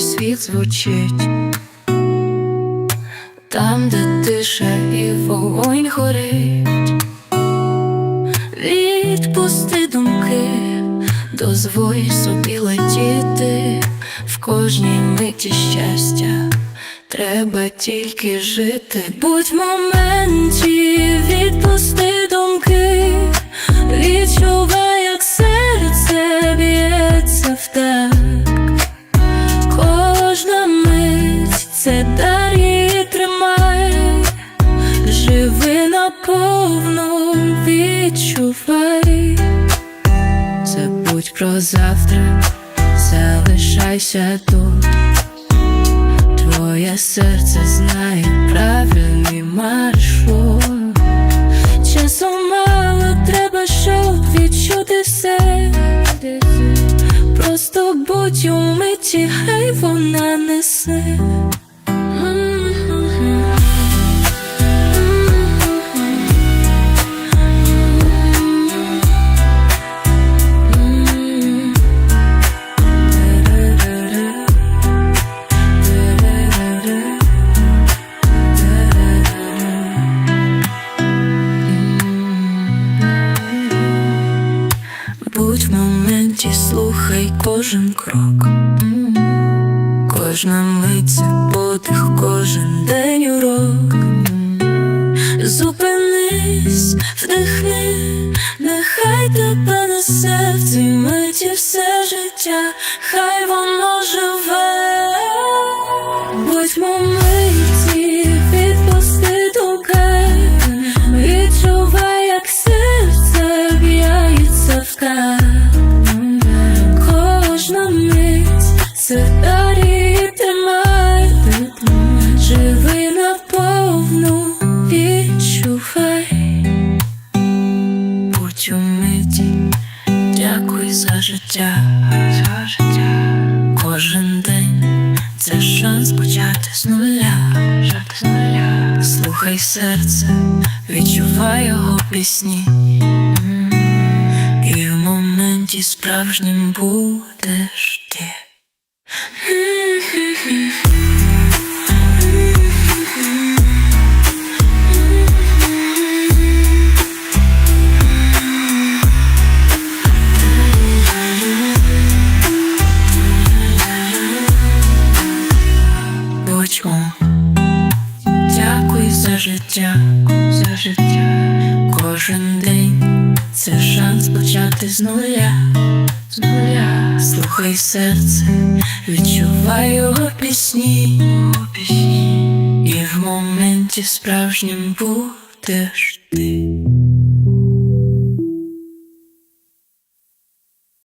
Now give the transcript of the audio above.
інший світ звучить, там, де тиша і вогонь горить, відпусти думки, дозволь собі летіти в кожній миті щастя. Треба тільки жити, будь в моменті, відпусти думки, відчувай. Це дар її тримай, живи наповну, відчувай. Забудь про завтра, залишайся тут. Твоє серце знає правильний маршрут. Часу мало треба, щоб відчути все. Просто будь у миті, хай вона несе. Слухай кожен крок. Кожна мить подих, кожен день урок. Зупинись, вдихни, нехай тебе несе в цій миті все життя, хай воно живе. Будь в Будь у миті, дякуй за життя, за життя. Кожен день це шанс почати з нуля, з нуля. Слухай серце, відчувай його пісні. І в моменті справжнім будеш ти. Будьмо, дякую за життя, за життя. Кожен день це шанс почати з нуля, з нуля. Слухай серце, відчувай його пісні, пісні. І в моменті справжнім будеш ти.